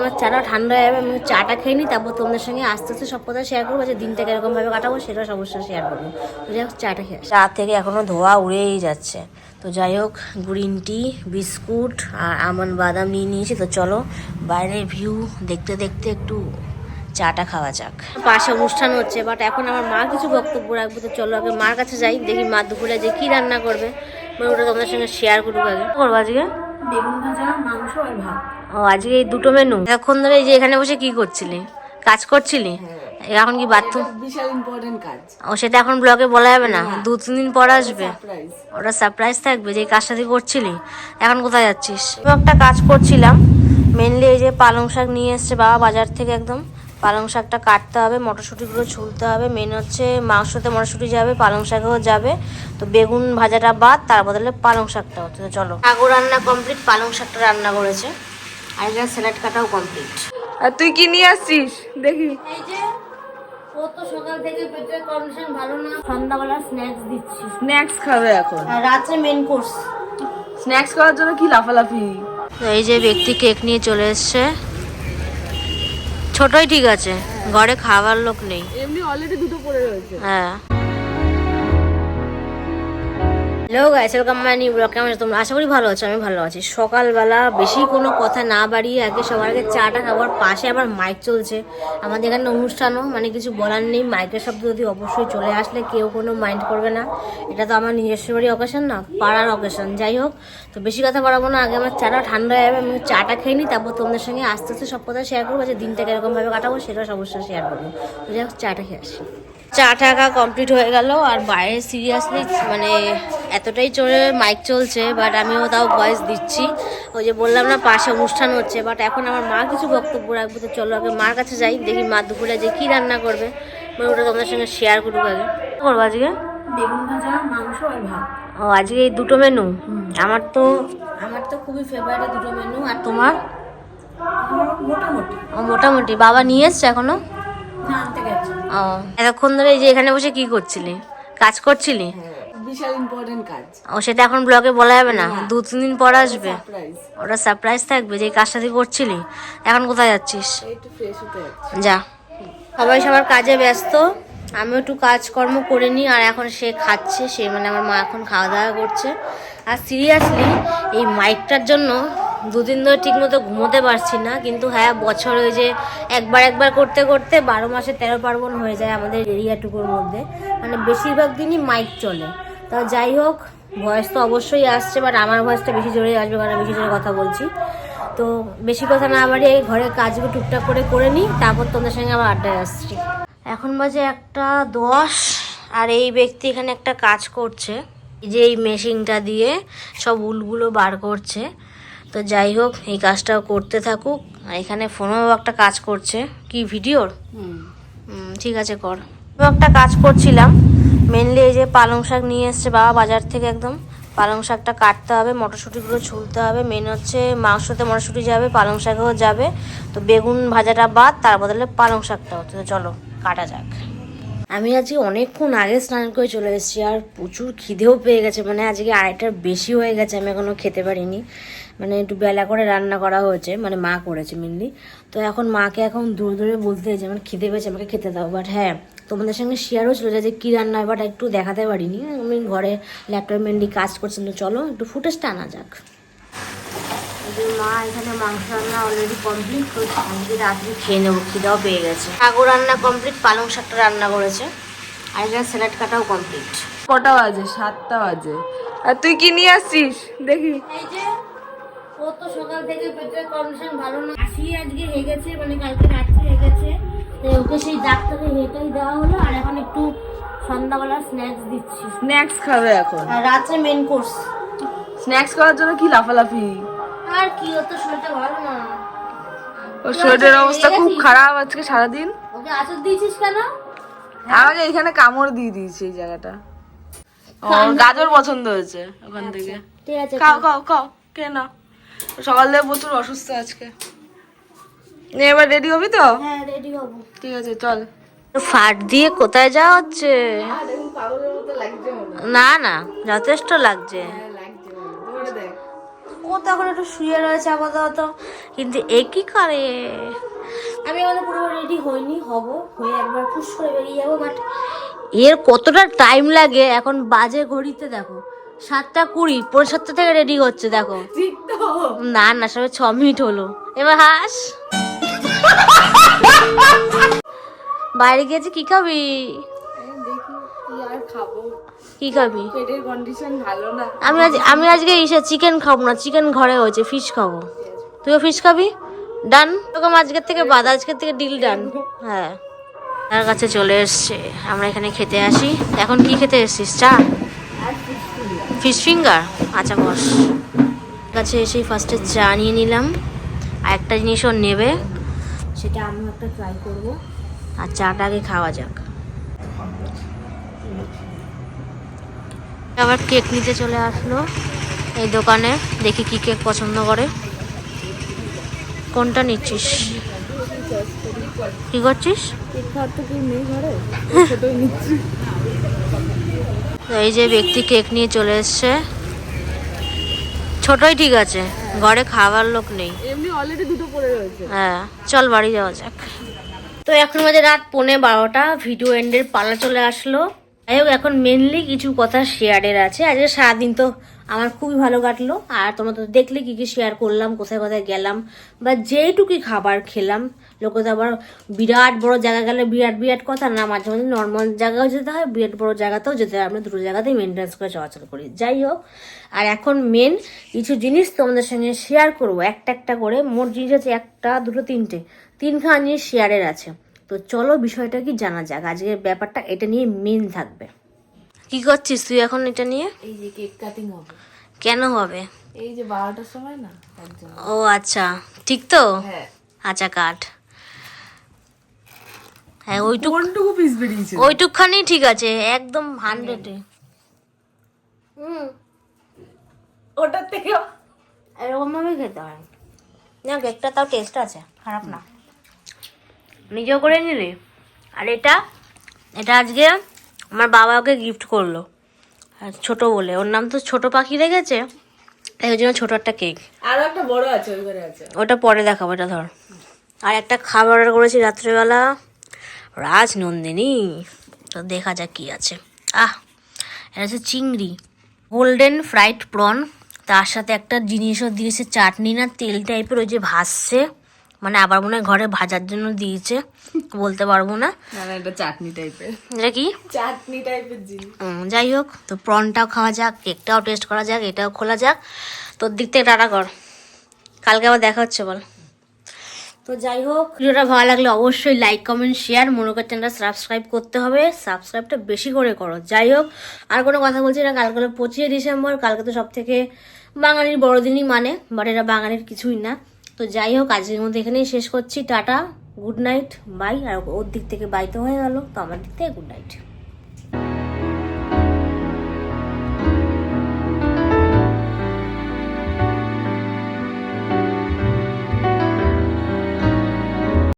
আমার চাটা ঠান্ডা হয়ে যাবে আমি চাটা খেয়ে নিই তারপর তোমাদের সঙ্গে আস্তে আস্তে সব কথা শেয়ার করব যে দিনটা কীরকম ভাবে কাটাবো সেটা অবশ্যই শেয়ার করব। তো যাই হোক চাটা খেয়ে চা থেকে এখনও ধোয়া উড়েই যাচ্ছে। তো যাই হোক গ্রিন টি বিস্কুট আর আমন বাদাম নিয়ে নিয়েছি তো চলো বাইরের ভিউ দেখতে দেখতে একটু চাটা খাওয়া যাক। পাশে অনুষ্ঠান হচ্ছে বাট এখন আমার মা কিছু বক্তব্য রাখবে তো চলো আগে মার কাছে যাই দেখি মা দুপুরে যে কি রান্না করবে। মানে ওটা তোমাদের সঙ্গে শেয়ার করব আগে। করব আজকে? বেগুন ভাজা মাংস আর ভাত। ও আজকে এই দুটো মেনু এখন ধরে এই যে এখানে বসে কি করছিলি? কাজ করছিলি? এখন কি বাথরুম বিশাল ইম্পর্টেন্ট কাজ। ও সেটা এখন ব্লগে বলা যাবে না। দু তিন দিন পর আসবে। ওটা সারপ্রাইজ থাকবে যে কাজটা তুই করছিলি। এখন কোথায় যাচ্ছিস? একটা কাজ করছিলাম। মেনলি এই যে পালং শাক নিয়ে এসছে বাবা বাজার থেকে একদম। পালং শাকটা কাটতে হবে মটরশুঁটিগুলো ছুলতে হবে মেন হচ্ছে মাংসতে মটরশুঁটি যাবে পালং শাকও যাবে। তো বেগুন ভাজাটা বাদ তার বদলে পালং শাকটা হচ্ছে। তো চলো। শাকও রান্না কমপ্লিট পালং শাকটা রান্না করেছে। আর এটা স্যালাড কাটাও কমপ্লিট আর তুই কি নিয়ে আসছিস? দেখি। এই যে ও তো সকাল থেকে পেটের কন্ডিশন ভালো না। সন্ধ্যাবেলা স্ন্যাক্স দিচ্ছি। স্ন্যাক্স খাবে এখন। রাত্রে মেন কোর্স স্ন্যাক্স খাওয়ার জন্য কি লাফালাফি? এই যে ব্যক্তি কেক নিয়ে চলে এসছে। ছোটই ঠিক আছে ঘরে খাবার লোক নেই। এমনি অলরেডি দুটো পড়ে রয়েছে। হ্যাঁ। Hello guys welcome my new কেমন তোমরা? আশা করি ভালো আছো, আমি ভালো আছি। সকালবেলা বেশি কোনো কথা না বাড়িয়ে আগে সবার আগে চাটা খাবার পাশে আবার মাইক চলছে। আমাদের এখানে অনুষ্ঠানও মানে কিছু বলার নেই মাইকের শব্দ যদি অবশ্যই চলে আসলে কেউ কোনো মাইন্ড করবে না। এটা তো আমার নিজস্ব বাড়ি অকেশন না, পাড়ার অকেশন যাই হোক। তো বেশি কথা বাড়াবো না, আগে আমার চাটা ঠান্ডা হয়ে যাবে, আমি চাটা খেয়ে নিই, তারপর তোমাদের সঙ্গে আস্তে আস্তে সব কথা শেয়ার করব, যে দিনটা কিরকমভাবে কাটাবো সেটা অবশ্যই শেয়ার করব। যাই হোক, চাটা খেয়ে আসি। চা টাকা কমপ্লিট হয়ে গেল, আর বাইরে সিরিয়াসলি মানে এতটাই চলে মাইক চলছে বাট আমিও তাও ভয়েস দিচ্ছি। ওই যে বললাম না পাশে অনুষ্ঠান হচ্ছে বাট এখন আমার মা কিছু বক্তব্য রাখবে তো চলো আগে মার কাছে যাই দেখি মা দুপুরে যে কী রান্না করবে। মানে ওটা তোমাদের সঙ্গে শেয়ার করব আগে। করব আজকে? বেগুন ভাজা মাংস আর ভাত। ও আজকে এই দুটো মেনু আমার তো আমার তো খুবই ফেভারিট দুটো মেনু আর তোমার? মোটামুটি। ও মোটামুটি। বাবা নিয়ে এসছে এখনও? আনতে গেছে। ও এতক্ষণ ধরে এই যে এখানে বসে কি করছিলি? কাজ করছিলি? বিশাল ইম্পর্টেন্ট কাজ। ও সেটা এখন ব্লগে বলা যাবে না। দু তিন দিন পর আসবে। ওটা সারপ্রাইজ থাকবে যে কাজটা তুই করছিলি। এখন কোথায় যাচ্ছিস? যা। সবাই সবার কাজে ব্যস্ত। আমিও একটু কাজকর্ম করে নিই। আর এখন সে খাচ্ছে। সে মানে আমার মা এখন খাওয়া দাওয়া করছে। আর সিরিয়াসলি এই মাইকটার জন্য দুদিন ধরে ঠিক মতো ঘুমোতে পারছি না। কিন্তু হ্যাঁ বছর ওই যে একবার একবার করতে করতে বারো মাসে তেরো পার্বণ হয়ে যায় আমাদের এরিয়াটুকুর মধ্যে। মানে বেশিরভাগ দিনই মাইক চলে। তা যাই হোক ভয়েস তো অবশ্যই আসছে বাট আমার ভয়েসটা বেশি জোরে আসবে কারণ আমি বেশি জোরে কথা বলছি। তো বেশি কথা না বাড়িয়ে এই ঘরের কাজগুলো টুকটাক করে করে নিই তারপর তোমাদের সঙ্গে আবার আড্ডায় আসছি। এখন বাজে একটা দশ আর এই ব্যক্তি এখানে একটা কাজ করছে এই যে এই মেশিনটা দিয়ে সব উলগুলো বার করছে। তো যাই হোক এই কাজটাও করতে থাকুক। আর এখানে ফোনেও একটা কাজ করছে। কি ভিডিওর? ঠিক আছে কর। একটা কাজ করছিলাম। মেনলি এই যে পালং শাক নিয়ে এসছে বাবা বাজার থেকে একদম। পালং শাকটা কাটতে হবে, মটরশুঁটিগুলো ছুলতে হবে। মেন হচ্ছে মাংসতে মটরশুঁটি যাবে, পালং শাকও যাবে। তো বেগুন ভাজাটা বাদ, তার বদলে পালং শাকটা হচ্ছে তো চলো, কাটা যাক। আমি আজকে অনেকক্ষণ আগে স্নান করে চলে এসেছি, আর প্রচুর খিদেও পেয়ে গেছে। মানে আজকে আড়াইটার বেশি হয়ে গেছে, আমি এখনও খেতে পারিনি। মানে একটু বেলা করে রান্না করা হয়েছে মানে মা করেছে মেনলি তো এখন মাকে এখন দূরে দূরে বলতে যে আমার খিদে পেয়েছে, আমাকে খেতে দাও। বাট হ্যাঁ তোমাদের সঙ্গে শেয়ারও ছিল যে কী রান্না বাট একটু দেখাতে পারিনি। আমি ঘরে ল্যাপটপ মেনলি কাজ করছেন তো চলো একটু ফুটেজটা আনা যাক। যে মা এখানে মাংস রান্না অলরেডি কমপ্লিট করছে আজকে রাত্রে খেয়ে নেব খিদাও পেয়ে গেছে। রান্না কমপ্লিট পালং শাকটা রান্না করেছে আর এখানে স্যালাড কাটাও কমপ্লিট কটা বাজে? সাতটা বাজে। আর তুই কি নিয়ে আসছিস? দেখি। এই যে ও তো সকাল থেকে পেটের কন্ডিশন ভালো না। আসি আজকে হেগেছে মানে কালকে হেগেছে তো ওকে সেই ডাক্তারে হেঁটেই দেওয়া হলো আর এখন একটু সন্ধ্যাবেলা স্ন্যাক্স দিচ্ছি। স্ন্যাক্স খাবে এখন? আর রাত্রে মেন কোর্স স্ন্যাক্স খাওয়ার জন্য কি লাফালাফি? আর কি তো শরীরটা ভালো না। ওর শরীরের অবস্থা খুব খারাপ আজকে সারাদিন। ওকে আচর দিয়েছিস কেন? আমাকে এখানে কামড় দিয়ে দিয়েছে এই জায়গাটা। ও গাজর পছন্দ হয়েছে ওখান থেকে। ঠিক আছে খাও খাও খাও কে না সকাল থেকে প্রচুর অসুস্থ আজকে। এবার রেডি হবি তো? হ্যাঁ রেডি হব। ঠিক আছে চল। ফাট দিয়ে কোথায় যাওয়া হচ্ছে? না না যথেষ্ট লাগছে। লাগছে ও ও তো এখন একটু শুয়ে রয়েছে আপাতত কিন্তু এ কি করে? আমি এখনও পুরো রেডি হইনি হব হয়ে একবার ফুস করে বেরিয়ে যাব বাট এর কতটা টাইম লাগে? এখন বাজে ঘড়িতে দেখো। সাতটা কুড়ি পনেরো সাতটা থেকে রেডি হচ্ছে দেখো। না না সবে ছ মিনিট হলো। এবার হাস। বাইরে গিয়েছি কি খাবি? খাব? আমি আজ আমি আজকে ইসে চিকেন খাব না চিকেন ঘরে হয়েছে ফিশ খাব। তুইও ফিশ খাবি? ডান তোকে আজকের থেকে বাদ আজকের থেকে ডিল ডান হ্যাঁ। তার কাছে চলে এসছে। আমরা এখানে খেতে আসি। এখন কি খেতে এসছিস? চা? ফিশ ফিঙ্গার আচ্ছা বস। কাছে এসেই ফার্স্টে চা নিয়ে নিলাম। আর একটা জিনিস ও নেবে। সেটা আমিও একটা ট্রাই করব। আর চাটা আগে খাওয়া যাক। আবার কেক নিতে চলে আসলো এই দোকানে দেখি কি কেক পছন্দ করে। কোনটা নিচ্ছিস? কি করছিস? তো এই যে ব্যক্তি কেক নিয়ে চলে এসছে। ছোটই ঠিক আছে ঘরে খাওয়ার লোক নেই। এমনি অলরেডি দুটো পড়ে রয়েছে। হ্যাঁ চল বাড়ি যাওয়া যাক। তো এখন আমাদের রাত পৌনে বারোটা ভিডিও এন্ডের পালা চলে আসলো। যাই হোক এখন মেনলি কিছু কথা শেয়ারের আছে। আজকে সারাদিন তো আমার খুবই ভালো কাটলো। আর তোমরা তো দেখলে কি কি শেয়ার করলাম, কোথায় কোথায় গেলাম, বা যেইটুকুই খাবার খেলাম, লোকে তো আবার বিরাট বড় জায়গা গেলে বিরাট বিরাট কথা, না মাঝে মাঝে নর্মাল জায়গাও যেতে হয়, বিরাট বড় জায়গাতেও যেতে হয়, আমরা দুটো জায়গাতেই মেনটেন্স করে চলাচল করি। যাই হোক, আর এখন মেন কিছু জিনিস তোমাদের সঙ্গে শেয়ার করব। একটা একটা করে, মোট জিনিস আছে একটা, দুটো, তিনটে, তিনখানা জিনিস শেয়ারের আছে। তো চলো বিষয়টা কি জানা যাক? আজকের ব্যাপারটা এটা নিয়ে মেন থাকবে। কি করছিস তুই এখন এটা নিয়ে? এই যে কেক কাটিং হবে। কেন হবে? এই যে বারোটার সময় না ও আচ্ছা ঠিক তো? হ্যাঁ। আচ্ছা কাট। হ্যাঁ ওইটুক কোনটুকু পিস বেরিয়েছে? ওইটুকখানি ঠিক আছে একদম হান্ড্রেডে হুম। ওটার থেকে এরকম ভাবে খেতে হয়। না কেকটা তাও টেস্ট আছে খারাপ না। নিজেও করে নিলি আর এটা? এটা আজকে আমার বাবা ওকে গিফট করল আর ছোট বলে। ওর নাম তো ছোট পাখি রেখেছে তাই ওই জন্য ছোট একটা কেক আর একটা বড় আছে আছে। ওটা পরে দেখাবো এটা ধর। আর একটা খাবার অর্ডার করেছি রাত্রেবেলা রাজনন্দিনী। তো দেখা যাক কি আছে। আহ এটা হচ্ছে চিংড়ি গোল্ডেন ফ্রাইড প্রন তার সাথে একটা জিনিসও দিয়েছে চাটনি না তেল টাইপের ওই যে ভাসছে। মানে আবার মনে হয় ঘরে ভাজার জন্য দিয়েছে বলতে পারব না। এটা চাটনি টাইপের এটা কি? চাটনি টাইপের জিনিস। যাই হোক তো প্রনটাও খাওয়া যাক কেকটাও টেস্ট করা যাক এটাও খোলা যাক। তোর দিক থেকে টাটা কর। কালকে আবার দেখা হচ্ছে বল। তো যাই হোক ভিডিওটা ভালো লাগলে অবশ্যই লাইক কমেন্ট শেয়ার মনে করছেন চ্যানেলটা সাবস্ক্রাইব করতে হবে। সাবস্ক্রাইবটা বেশি করে করো। যাই হোক আর কোনো কথা বলছি না কালকে হলো পঁচিশে ডিসেম্বর কালকে তো সব থেকে বাঙালির বড়দিনই মানে বাট এটা বাঙালির কিছুই না। তো যাই হোক, আজকের মধ্যে এখানেই শেষ করছি। টাটা গুড নাইট বাই আর ওর দিক থেকে বাই তো হয়ে গেল। তো আমার দিক থেকে গুড নাইট